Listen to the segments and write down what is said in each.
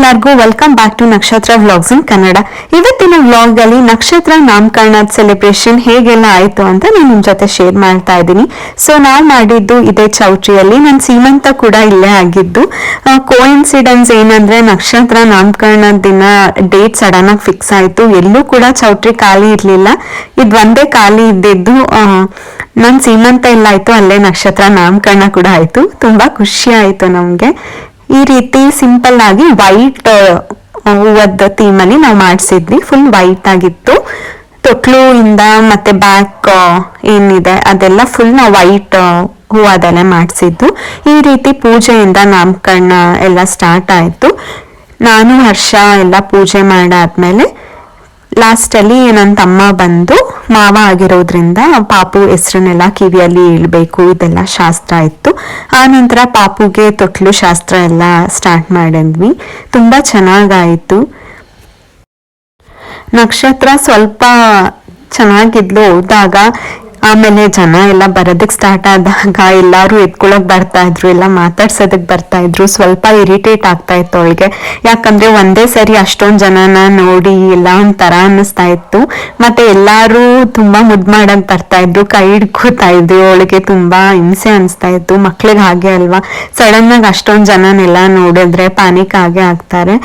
ಎಲ್ಲರಿಗೂ welcome back to Nakshatra vlogs in Kannada. ಇವತ್ತಿನ vlog ಅಲ್ಲಿ ನಕ್ಷತ್ರ ನಾಮಕರಣದ ಸೆಲೆಬ್ರೇಷನ್ ಹೇಗೆಲ್ಲ ಆಯ್ತು ಅಂತ ನಾನು ನಿಮ್ ಜೊತೆ ಶೇರ್ ಮಾಡ್ತಾ ಇದ್ದೀನಿ. ಸೊ ನಾವು ಮಾಡಿದ್ದು ಇದೇ ಚೌಟ್ರಿಯಲ್ಲಿ. ನನ್ನ ಸೀಮಂತ ಕೂಡ ಇಲ್ಲೇ ಆಗಿದ್ದು. ಕೋಇನ್ಸಿಡೆನ್ಸ್ ಏನಂದ್ರೆ ನಕ್ಷತ್ರ ನಾಮಕರಣ ದಿನ ಡೇಟ್ ಸಡನ್ ಆಗಿ ಫಿಕ್ಸ್ ಆಯ್ತು. ಎಲ್ಲೂ ಕೂಡ ಚೌಟ್ರಿ ಖಾಲಿ ಇರ್ಲಿಲ್ಲ. ಇದು ಒಂದೇ ಖಾಲಿ ಇದ್ದಿದ್ದು ನನ್ ಸೀಮಂತ ಎಲ್ಲ ಆಯ್ತು ಅಲ್ಲೇ ನಕ್ಷತ್ರ ನಾಮಕರಣ ಕೂಡ ಆಯ್ತು. ತುಂಬಾ ಖುಷಿ ಆಯ್ತು ನಮ್ಗೆ. ಈ ರೀತಿ ಸಿಂಪಲ್ ಆಗಿ ವೈಟ್ ಹೂವದ ಅಲ್ಲಿ ನಾವು ಮಾಡಿಸಿದ್ವಿ. ಫುಲ್ ವೈಟ್ ಆಗಿತ್ತು. ತೊಟ್ಲು ಇಂದ ಮತ್ತೆ ಬ್ಯಾಕ್ ಏನಿದೆ ಅದೆಲ್ಲ ಫುಲ್ ನಾವು ವೈಟ್ ಹೂವದಲ್ಲೇ ಮಾಡಿಸಿದ್ದು. ಈ ರೀತಿ ಪೂಜೆಯಿಂದ ನಾಮಕರಣ ಎಲ್ಲ ಸ್ಟಾರ್ಟ್ ಆಯಿತು. ನಾನು, ಹರ್ಷ ಎಲ್ಲ ಪೂಜೆ ಮಾಡಾದ್ಮೇಲೆ ಲಾಸ್ಟ್ ಅಲ್ಲಿ ನನ್ನ ತಮ್ಮ ಬಂದು ಮಾವ ಆಗಿರೋದ್ರಿಂದ ಪಾಪು ಹೆಸರನ್ನೆಲ್ಲ ಕಿವಿಯಲ್ಲಿ ಇಳ್ಬೇಕು ಇದೆಲ್ಲ ಶಾಸ್ತ್ರ ಇತ್ತು. ಆ ನಂತರ ಪಾಪುಗೆ ತೊಟ್ಲು ಶಾಸ್ತ್ರ ಎಲ್ಲ ಸ್ಟಾರ್ಟ್ ಮಾಡಿದ್ವಿ. ತುಂಬಾ ಚೆನ್ನಾಗಾಯಿತು. ನಕ್ಷತ್ರ ಸ್ವಲ್ಪ ಚೆನ್ನಾಗಿದ್ಲು. ಹೋದಾಗ ಆಮೇಲೆ ಜನ ಎಲ್ಲ ಬರೋದಕ್ಕೆ ಸ್ಟಾರ್ಟ್ ಆದಾಗ ಎಲ್ಲರೂ ಎತ್ಕೊಳಕ್ ಬರ್ತಾ ಇದ್ರು, ಎಲ್ಲ ಮಾತಾಡ್ಸೋದಕ್ ಬರ್ತಾ ಇದ್ರು. ಸ್ವಲ್ಪ ಇರಿಟೇಟ್ ಆಗ್ತಾ ಇತ್ತು ಅವಳಿಗೆ. ಯಾಕಂದ್ರೆ ಒಂದೇ ಸರಿ ಅಷ್ಟೊಂದ್ ಜನನ ನೋಡಿ ಎಲ್ಲ ಒಂಥರ ಅನ್ನಿಸ್ತಾ ಇತ್ತು. ಮತ್ತೆ ಎಲ್ಲಾರು ತುಂಬಾ ಮುದ್ ಮಾಡಕ್ ಬರ್ತಾ ಇದ್ರು, ಕೈ ಹಿಡ್ಕೋತಾ ಇದ್ರು. ಅವಳಿಗೆ ತುಂಬಾ ಹಿಂಸೆ ಅನಿಸ್ತಾ ಇತ್ತು. ಮಕ್ಳಿಗೆ ಹಾಗೆ ಅಲ್ವಾ? ಸಡನ್ ಆಗಿ ಅಷ್ಟೊಂದ್ ಜನನೆಲ್ಲ ನೋಡಿದ್ರೆ ಪ್ಯಾನಿಕ್ ಆಗೇ ಆಗ್ತಾರೆ.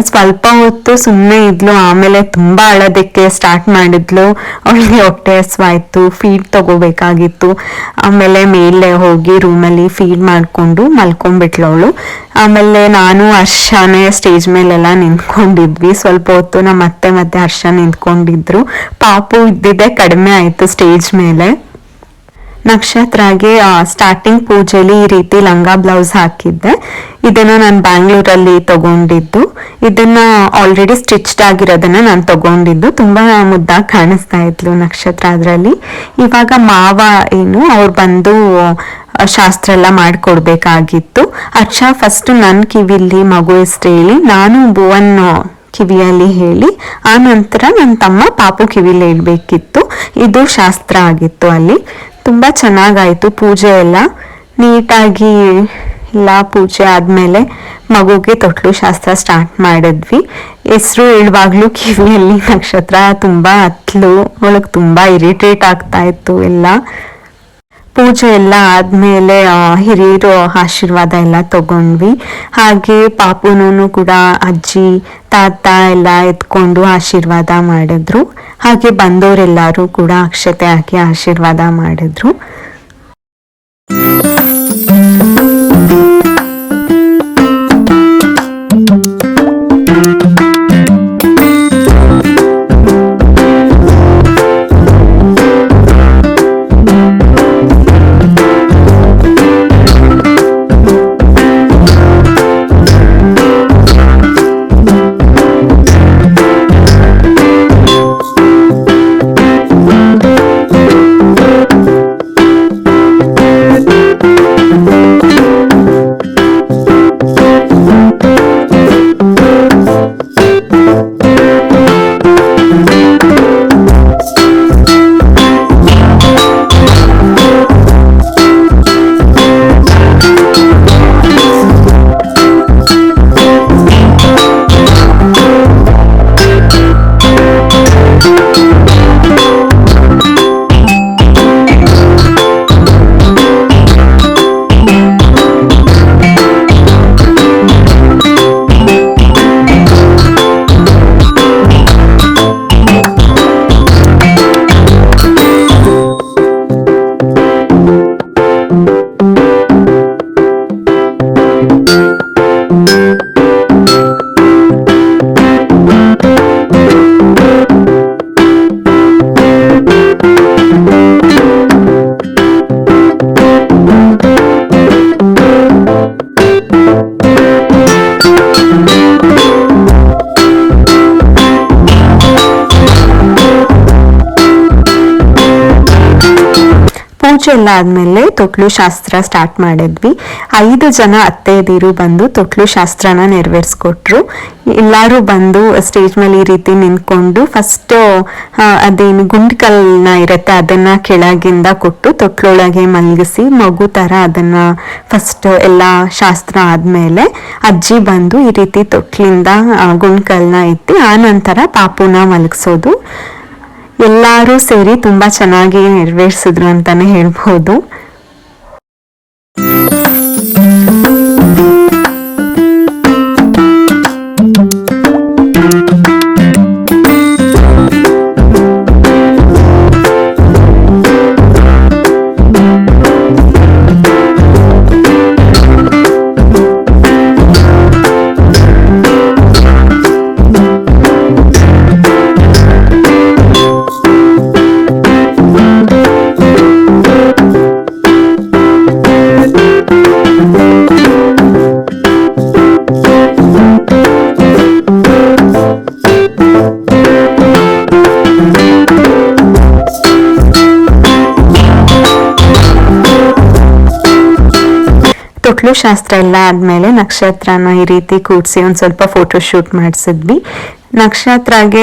ಸ್ವಲ್ಪ ಹೊತ್ತು ಸುಮ್ಮನೆ ಇದ್ಲು, ಆಮೇಲೆ ತುಂಬಾ ಅಳೋದಕ್ಕೆ ಸ್ಟಾರ್ಟ್ ಮಾಡಿದ್ಲು. ಅವಳಿಗೆ ಹೊಟ್ಟೆ ಹಸ್ವಾಯ್ತು ಫೀಡ್ ತಗೋಬೇಕಾಗಿತ್ತು. ಆಮೇಲೆ ಮೇಲೆ ಹೋಗಿ ರೂಮಲ್ಲಿ ಫೀಡ್ ಮಾಡ್ಕೊಂಡು ಮಲ್ಕೊಂಡ್ಬಿಟ್ಲು ಅವಳು ಆಮೇಲೆ ನಾನು, ಹರ್ಷನೇ ಸ್ಟೇಜ್ ಮೇಲೆಲ್ಲ ನಿಂತ್ಕೊಂಡಿದ್ವಿ. ಸ್ವಲ್ಪ ಹೊತ್ತು ನಮ್ಮ ಅತ್ತೆ ಮತ್ತೆ ಹರ್ಷ ನಿಂತ್ಕೊಂಡಿದ್ರು. ಪಾಪು ಇದ್ದಿದ್ದೆ ಕಡಿಮೆ ಆಯ್ತು ಸ್ಟೇಜ್ ಮೇಲೆ. ನಕ್ಷತ್ರಾಗೆ ಸ್ಟಾರ್ಟಿಂಗ್ ಪೂಜೆಲಿ ಈ ರೀತಿ ಲಂಗ ಬ್ಲೌಸ್ ಹಾಕಿದ್ದೆ. ಇದನ್ನ ನಾನು ಬ್ಯಾಂಗ್ಳೂರಲ್ಲಿ ತಗೊಂಡಿದ್ದು. ಇದನ್ನ ಆಲ್ರೆಡಿ ಸ್ಟಿಚ್ಡ್ ಆಗಿರೋದನ್ನ ನಾನು ತಗೊಂಡಿದ್ದು. ತುಂಬಾ ಮುದ್ದಾಗಿ ಕಾಣಿಸ್ತಾ ಇದ್ಲು ನಕ್ಷತ್ರ ಅದರಲ್ಲಿ. ಇವಾಗ ಮಾವ ಏನು, ಅವ್ರು ಬಂದು ಶಾಸ್ತ್ರ ಎಲ್ಲ ಮಾಡಿಕೊಡ್ಬೇಕಾಗಿತ್ತು. ಅಕ್ಷ ಫಸ್ಟ್ ನನ್ನ ಕಿವಿಲಿ ಮಗು ಹೆಸ್ರು ಹೇಳಿ, ನಾನು ಭುವನ್ ಕಿವಿಯಲ್ಲಿ ಹೇಳಿ, ಆ ನಂತರ ನನ್ನ ತಮ್ಮ ಪಾಪು ಕಿವಿಲಿ ಹೇಳ್ಬೇಕಿತ್ತು. ಇದು ಶಾಸ್ತ್ರ ಆಗಿತ್ತು ಅಲ್ಲಿ. ತುಂಬಾ ಚೆನ್ನಾಗಾಯ್ತು ಪೂಜೆ ಎಲ್ಲ. ನೀಟಾಗಿ ಎಲ್ಲ ಪೂಜೆ ಆದ್ಮೇಲೆ ಮಗುಗೆ ತೊಟ್ಲು ಶಾಸ್ತ್ರ ಸ್ಟಾರ್ಟ್ ಮಾಡಿದ್ವಿ. ಹೆಸರು ಹೇಳುವಾಗ್ಲೂ ಕಿವಿಯಲ್ಲಿ ನಕ್ಷತ್ರ ತುಂಬಾ ಹತ್ಲು ಅವಳಿಗೆ ತುಂಬಾ ಇರಿಟೇಟ್ ಆಗ್ತಾ ಇತ್ತು ಎಲ್ಲ. ಪೂಜೆ ಎಲ್ಲ ಆದ್ಮೇಲೆ ಹಿರಿಯರು ಆಶೀರ್ವಾದ ಎಲ್ಲ ತಗೊಂಡ್ವಿ. ಹಾಗೆ ಪಾಪುನೂ ಕೂಡ ಅಜ್ಜಿ, ತಾತ ಎಲ್ಲ ಎತ್ಕೊಂಡು ಆಶೀರ್ವಾದ ಮಾಡಿದ್ರು. ಹಾಗೆ ಬಂದವರೆಲ್ಲರೂ ಕೂಡ ಅಕ್ಷತೆ ಹಾಕಿ ಆಶೀರ್ವಾದ ಮಾಡಿದ್ರು. ಆದಮೇಲೆ ತೊಟ್ಲು ಶಾಸ್ತ್ರ ಸ್ಟಾರ್ಟ್ ಮಾಡಿದ್ವಿ. ಐದು ಜನ ಅತ್ತೆಯದಿರು ಬಂದು ತೊಟ್ಲು ಶಾಸ್ತ್ರನ ನೆರವೇರಿಸ್ಕೊಟ್ರು. ಎಲ್ಲರೂ ಬಂದು ಸ್ಟೇಜ್ ಮೇಲೆ ಈ ರೀತಿ ನಿಂತ್ಕೊಂಡು ಫಸ್ಟ್ ಅದೇನು ಗುಂಡ್ಕಲ್ನ ಇರುತ್ತೆ ಅದನ್ನ ಕೆಳಗಿಂದ ಕೊಟ್ಟು ತೊಟ್ಲೊಳಗೆ ಮಲಗಿಸಿ ಮಗು ತರ ಅದನ್ನ ಫಸ್ಟ್ ಎಲ್ಲ ಶಾಸ್ತ್ರ ಆದ್ಮೇಲೆ ಅಜ್ಜಿ ಬಂದು ಈ ರೀತಿ ತೊಟ್ಲಿಂದ ಗುಂಡ್ಕಲ್ನ ಎತ್ತಿ ಆ ನಂತರ ಪಾಪುನ ಮಲಗಿಸೋದು. ಎಲ್ಲರೂ ಸೇರಿ ತುಂಬ ಚೆನ್ನಾಗಿ ನೆರವೇರಿಸಿದ್ರು ಅಂತಾನೆ ಹೇಳ್ಬೋದು. ತೊಟ್ಲು ಶಾಸ್ತ್ರ ಎಲ್ಲ ಆದ್ಮೇಲೆ ನಕ್ಷತ್ರನ ಈ ರೀತಿ ಕೂಡ್ಸಿ ಒಂದ್ ಸ್ವಲ್ಪ ಫೋಟೋ ಶೂಟ್ ಮಾಡಿಸಿದ್ವಿ. ನಕ್ಷತ್ರಗೆ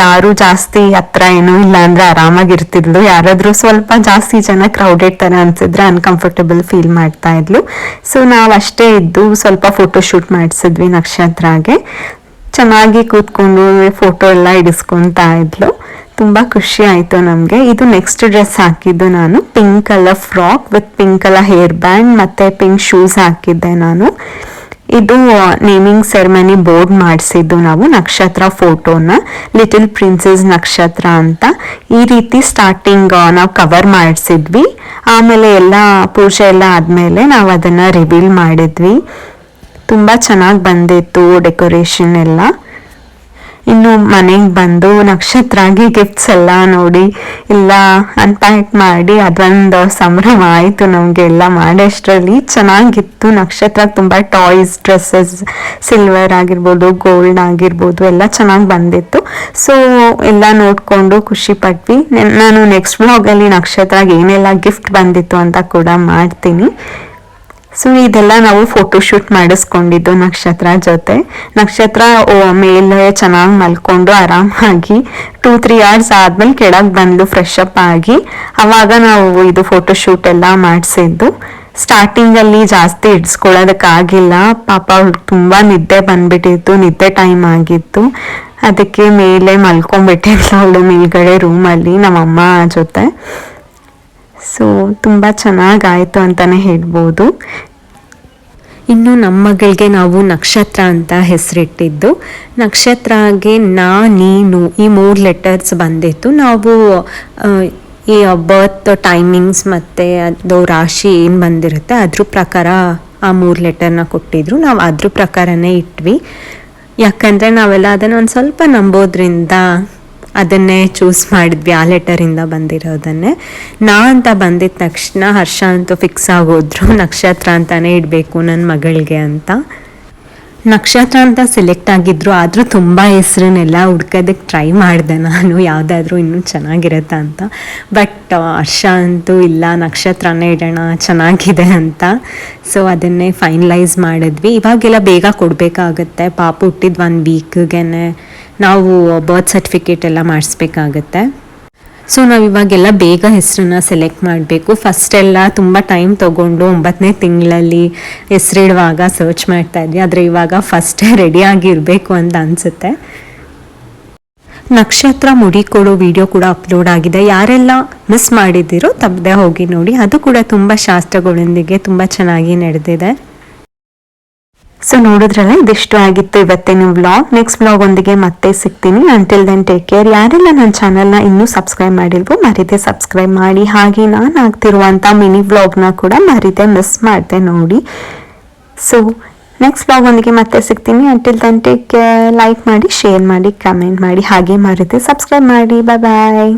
ಯಾರು ಜಾಸ್ತಿ ಹತ್ರ ಏನು ಇಲ್ಲ ಅಂದ್ರೆ ಆರಾಮಾಗಿರ್ತಿದ್ಲು ಯಾರಾದ್ರೂ ಸ್ವಲ್ಪ ಜಾಸ್ತಿ ಜನ ಕ್ರೌಡೆಡ್ ತರ ಅನ್ಸಿದ್ರೆ ಅನ್ಕಂಫರ್ಟಬಲ್ ಫೀಲ್ ಮಾಡ್ತಾ ಇದ್ಲು. ಸೊ ನಾವು ಅಷ್ಟೇ ಇದ್ದು ಸ್ವಲ್ಪ ಫೋಟೋ ಶೂಟ್ ಮಾಡಿಸಿದ್ವಿ ನಕ್ಷತ್ರಗೆ. ಚೆನ್ನಾಗಿ ಕೂತ್ಕೊಂಡು ಫೋಟೋ ಎಲ್ಲ ಇಡಿಸ್ಕೊಂತಾ ಇದ್ಲು. ತುಂಬಾ ಖುಷಿ ಆಯ್ತು ನಮಗೆ. ಇದು ನೆಕ್ಸ್ಟ್ ಡ್ರೆಸ್ ಹಾಕಿದ್ದು ನಾನು. Pink colour frock with pink colour hair band ಮತ್ತೆ ಪಿಂಕ್ ಶೂಸ್ ಹಾಕಿದ್ದೆ ನಾನು. ಇದು ನೇಮಿಂಗ್ ಸೆರೆಮನಿ ಬೋರ್ಡ್ ಮಾಡಿಸಿದ್ದು ನಾವು, ನಕ್ಷತ್ರ ಫೋಟೋನ. ಲಿಟಲ್ ಪ್ರಿನ್ಸಸ್ ನಕ್ಷತ್ರ ಅಂತ. ಈ ರೀತಿ ಸ್ಟಾರ್ಟಿಂಗ್ ನಾವು ಕವರ್ ಮಾಡಿಸಿದ್ವಿ. ಆಮೇಲೆ ಎಲ್ಲ ಪೂಜೆ ಎಲ್ಲ ಆದಮೇಲೆ ನಾವು ಅದನ್ನ ರಿವೀಲ್ ಮಾಡಿದ್ವಿ. ತುಂಬಾ ಚೆನ್ನಾಗಿ ಬಂದಿತ್ತು ಡೆಕೋರೇಷನ್ ಎಲ್ಲ. ಇನ್ನು ಮನೆಗೆ ಬಂದು ನಕ್ಷತ್ರಾಗಿ ಗಿಫ್ಟ್ಸ್ ಎಲ್ಲ ನೋಡಿ, ಎಲ್ಲ ಅನ್ಪ್ಯಾಕ್ ಮಾಡಿ ಅದೊಂದು ಸಂಭ್ರಮ ಆಯಿತು ನಮಗೆ ಎಲ್ಲ ಮಾಡೋಷ್ಟರಲ್ಲಿ ಚೆನ್ನಾಗಿತ್ತು. ನಕ್ಷತ್ರ ತುಂಬ ಟಾಯ್ಸ್ ಡ್ರೆಸ್ಸಸ್ ಸಿಲ್ವರ್ ಆಗಿರ್ಬೋದು ಗೋಲ್ಡ್ ಆಗಿರ್ಬೋದು ಎಲ್ಲ ಚೆನ್ನಾಗಿ ಬಂದಿತ್ತು. ಸೊ ಎಲ್ಲ ನೋಡಿಕೊಂಡು ಖುಷಿ ಪಟ್ವಿ. ನಾನು ನೆಕ್ಸ್ಟ್ ಬ್ಲಾಗಲ್ಲಿ ನಕ್ಷತ್ರ ಏನೆಲ್ಲ ಗಿಫ್ಟ್ ಬಂದಿತ್ತು ಅಂತ ಕೂಡ ಮಾಡ್ತೀನಿ. ಸೊ ಇದೆಲ್ಲ ನಾವು ಫೋಟೋಶೂಟ್ ಮಾಡಿಸ್ಕೊಂಡಿದ್ದು ನಕ್ಷತ್ರ ಜೊತೆ. ನಕ್ಷತ್ರ ಮೇಲೆ ಚೆನ್ನಾಗಿ ಮಲ್ಕೊಂಡು ಆರಾಮಾಗಿ ಟೂ ತ್ರೀ ಅವರ್ಸ್ ಆದ್ಮೇಲೆ ಕೆಳಗೆ ಬಂದು ಫ್ರೆಶ್ ಅಪ್ ಆಗಿ ಅವಾಗ ನಾವು ಇದು ಫೋಟೋಶೂಟ್ ಎಲ್ಲ ಮಾಡಿಸಿದ್ದು. ಸ್ಟಾರ್ಟಿಂಗ್ ಅಲ್ಲಿ ಜಾಸ್ತಿ ಇಡ್ಸ್ಕೊಳ್ಳೋದಕ್ಕಾಗಿಲ್ಲ ಪಾಪ ಅವ್ಳಿಗೆ ತುಂಬಾ ನಿದ್ದೆ ಬಂದ್ಬಿಟ್ಟಿತ್ತು, ನಿದ್ದೆ ಟೈಮ್ ಆಗಿತ್ತು. ಅದಕ್ಕೆ ಮೇಲೆ ಮಲ್ಕೊಂಡ್ಬಿಟ್ಟಿದ್ಲು ಅವಳು ಮೇಲ್ಗಡೆ ರೂಮಲ್ಲಿ ನಮ್ಮಮ್ಮ ಜೊತೆ. ಸೊ ತುಂಬ ಚೆನ್ನಾಗಾಯ್ತು ಅಂತಾನೆ ಹೇಳ್ಬೋದು. ಇನ್ನು ನಮ್ಮ ಮಗಳಿಗೆ ನಾವು ನಕ್ಷತ್ರ ಅಂತ ಹೆಸರಿಟ್ಟಿದ್ದು. ನಕ್ಷತ್ರಗೆ ನಾ, ನೀನು ಈ ಮೂರು ಲೆಟರ್ಸ್ ಬಂದಿತ್ತು. ನಾವು ಈ ಬರ್ತ್ ಟೈಮಿಂಗ್ಸ್ ಮತ್ತು ಅದು ರಾಶಿ ಏನು ಬಂದಿರುತ್ತೆ, ಅದ್ರ ಪ್ರಕಾರ ಆ ಮೂರು ಲೆಟರ್ನ ಕೊಟ್ಟಿದ್ರು. ನಾವು ಅದ್ರ ಪ್ರಕಾರನೇ ಇಟ್ವಿ. ಯಾಕಂದರೆ ನಾವೆಲ್ಲ ಅದನ್ನು ಒಂದು ಸ್ವಲ್ಪ ನಂಬೋದ್ರಿಂದ ಅದನ್ನೇ ಚೂಸ್ ಮಾಡಿದ್ವಿ ಆ ಲೆಟರಿಂದ ಬಂದಿರೋದನ್ನೇ. ನಾ ಅಂತ ಬಂದಿದ ತಕ್ಷಣ ಹರ್ಷ ಅಂತೂ ಫಿಕ್ಸ್ ಆಗೋದ್ರು, ನಕ್ಷತ್ರ ಅಂತಾನೆ ಇಡಬೇಕು ನನ್ನ ಮಗಳಿಗೆ ಅಂತ. ನಕ್ಷತ್ರ ಅಂತ ಸೆಲೆಕ್ಟ್ ಆಗಿದ್ರು, ಆದರೂ ತುಂಬ ಹೆಸ್ರನ್ನೆಲ್ಲ ಹುಡ್ಕೋದಕ್ಕೆ ಟ್ರೈ ಮಾಡಿದೆ ನಾನು, ಯಾವುದಾದ್ರೂ ಇನ್ನೂ ಚೆನ್ನಾಗಿರುತ್ತಾ ಅಂತ. ಬಟ್ ಹರ್ಷ ಅಂತೂ ಇಲ್ಲ, ನಕ್ಷತ್ರನೇ ಇಡೋಣ, ಚೆನ್ನಾಗಿದೆ ಅಂತ. ಸೊ ಅದನ್ನೇ ಫೈನಲೈಸ್ ಮಾಡಿದ್ವಿ. ಇವಾಗೆಲ್ಲ ಬೇಗ ಕೊಡಬೇಕಾಗತ್ತೆ. ಪಾಪ ಹುಟ್ಟಿದ ಒಂದು ವೀಕ್ಗೆ ನಾವು ಬರ್ತ್ ಸರ್ಟಿಫಿಕೇಟ್ ಎಲ್ಲ ಮಾಡಿಸ್ಬೇಕಾಗತ್ತೆ. ಸೊ ನಾವು ಇವಾಗೆಲ್ಲ ಬೇಗ ಹೆಸರನ್ನ ಸೆಲೆಕ್ಟ್ ಮಾಡಬೇಕು. ಫಸ್ಟ್ ಎಲ್ಲ ತುಂಬ ಟೈಮ್ ತೊಗೊಂಡು ಒಂಬತ್ತನೇ ತಿಂಗಳಲ್ಲಿ ಹೆಸರಿಡುವಾಗ ಸರ್ಚ್ ಮಾಡ್ತಾ ಇದ್ವಿ. ಆದರೆ ಇವಾಗ ಫಸ್ಟೇ ರೆಡಿಯಾಗಿ ಇರಬೇಕು ಅಂತ ಅನಿಸುತ್ತೆ. ನಕ್ಷತ್ರ ಮುಡಿ ಕೊಡೋ ವಿಡಿಯೋ ಕೂಡ ಅಪ್ಲೋಡ್ ಆಗಿದೆ. ಯಾರೆಲ್ಲ ಮಿಸ್ ಮಾಡಿದ್ದೀರೋ ತಪ್ಪದೆ ಹೋಗಿ ನೋಡಿ. ಅದು ಕೂಡ ತುಂಬ ಶಾಸ್ತ್ರಗಳೊಂದಿಗೆ ತುಂಬ ಚೆನ್ನಾಗಿ ನಡೆದಿದೆ. ಸೊ ನೋಡಿದ್ರಲ್ಲ, ಇದಿಷ್ಟು ಆಗಿತ್ತು ಇವತ್ತಿನ ವ್ಲಾಗ್ ನೆಕ್ಸ್ಟ್ ವ್ಲಾಗ್ ಒಂದಿಗೆ ಮತ್ತೆ ಸಿಗ್ತೀನಿ. ಅಂಟಿಲ್ ದೆನ್ ಟೇಕ್ ಕೇರ್ ಯಾರೆಲ್ಲ ನನ್ನ ಚಾನಲ್ನ ಇನ್ನೂ ಸಬ್ಸ್ಕ್ರೈಬ್ ಮಾಡಿಲ್ವೋ, ಮರಿದೆ ಸಬ್ಸ್ಕ್ರೈಬ್ ಮಾಡಿ. ಹಾಗೆ ನಾನು ಆಗ್ತಿರುವಂಥ ಮಿನಿ ವ್ಲಾಗ್ನ ಕೂಡ ಮರಿದೆ ಮಿಸ್ ಮಾಡಿದೆ ನೋಡಿ. ಸೊ ನೆಕ್ಸ್ಟ್ ವ್ಲಾಗ್ ಒಂದಿಗೆ ಮತ್ತೆ ಸಿಗ್ತೀನಿ. Until then take care like ಮಾಡಿ ಶೇರ್ ಮಾಡಿ ಕಮೆಂಟ್ ಮಾಡಿ. ಹಾಗೆ ಮರಿದೆ ಸಬ್ಸ್ಕ್ರೈಬ್ ಮಾಡಿ. ಬಾಯ್ ಬಾಯ್